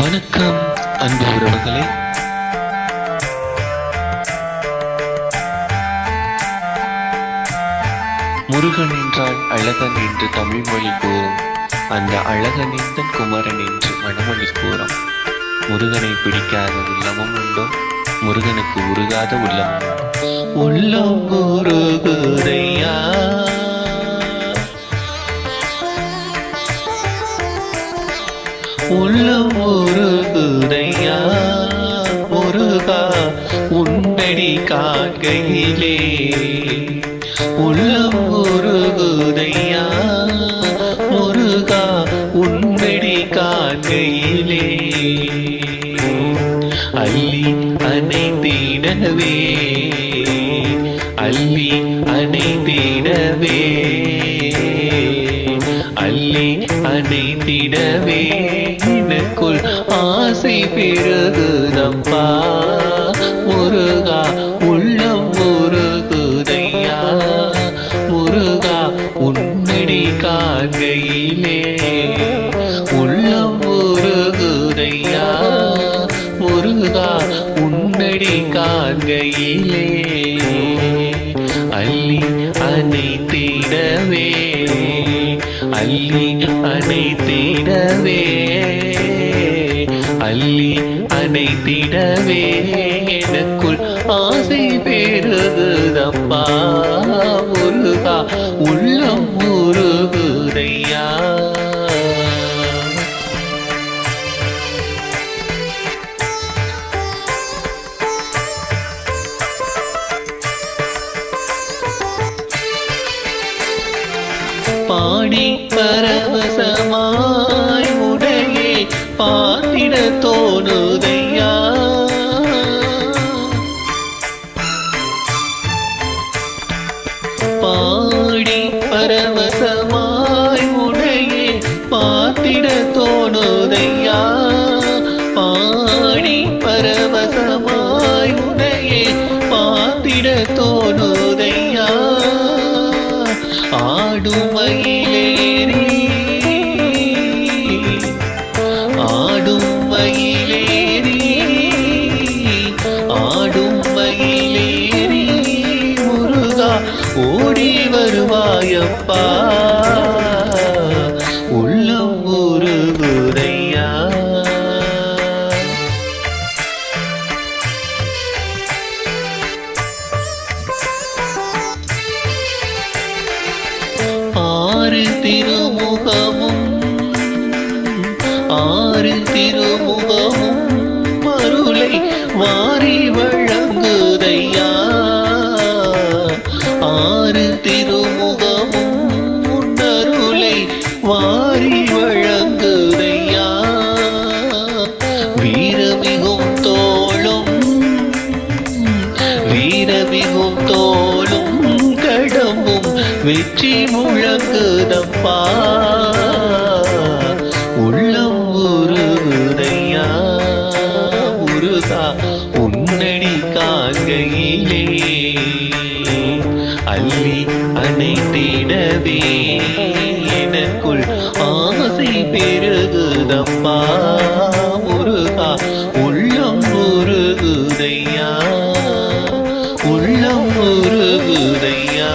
வணக்கம் அன்பு உறவுகளே. முருகன் என்றால் அழகன் என்று தமிழ் மொழி கூறும். அந்த அழகனிந்தன் குமரன் என்று வடமொழி கூறும். முருகனை பிடிக்காத உள்ளமும் உண்டோ? முருகனுக்கு உருகாத உள்ளமும் உள்ளம் முருகுதையா உள்ளம் முருகுதையா? முருகா உண்டடி காண்கையிலே உள்ளம் முருகுதையா? முருகா உண்டடி காக்கையிலே. அள்ளி அணைத்திடவே அள்ளி அணைத்திடவே அணைத்திடவே எனக்குள் ஆசை பெருகுதப்பா முருகா உள்ளம் முருகுதையா முருகா உன்னடி காண்கையிலே உள்ளம் முருகுதையா முருகா உன்னடி காண்கையிலே அள்ளி அனைத்திடவே அள்ளி அணைத்திடவே அள்ளி அணைத்திடவே எனக்குள் ஆசை பெறுதப்பா முருகா உள்ளம் பாடி பரவசமாய் உடையே பாத்திட தோணுதே. மயிலேறி ஆடும் மயிலேறி ஆடும் மயிலேறி முருகா ஓடி வருவாயப்பா. திருமுகமும் ஆறு திருமுகமும் மருளை வாரி வழங்குதையா? ஆறு திருமுகமும் முன்னருளை வாரி வழங்குதையா? வீரமிகும் தோளும் வீரமிகும் தோளும் வெற்றி முழங்குதப்பா. உள்ளம் உருகுதையா. உருகா உன்னடி காங்கையிலே அள்ளி அணைத்திடவே எனக்குள் ஆசை பெருகுதப்பா. முருகா உள்ளம் முருகுதையா உள்ளம் முருகுதையா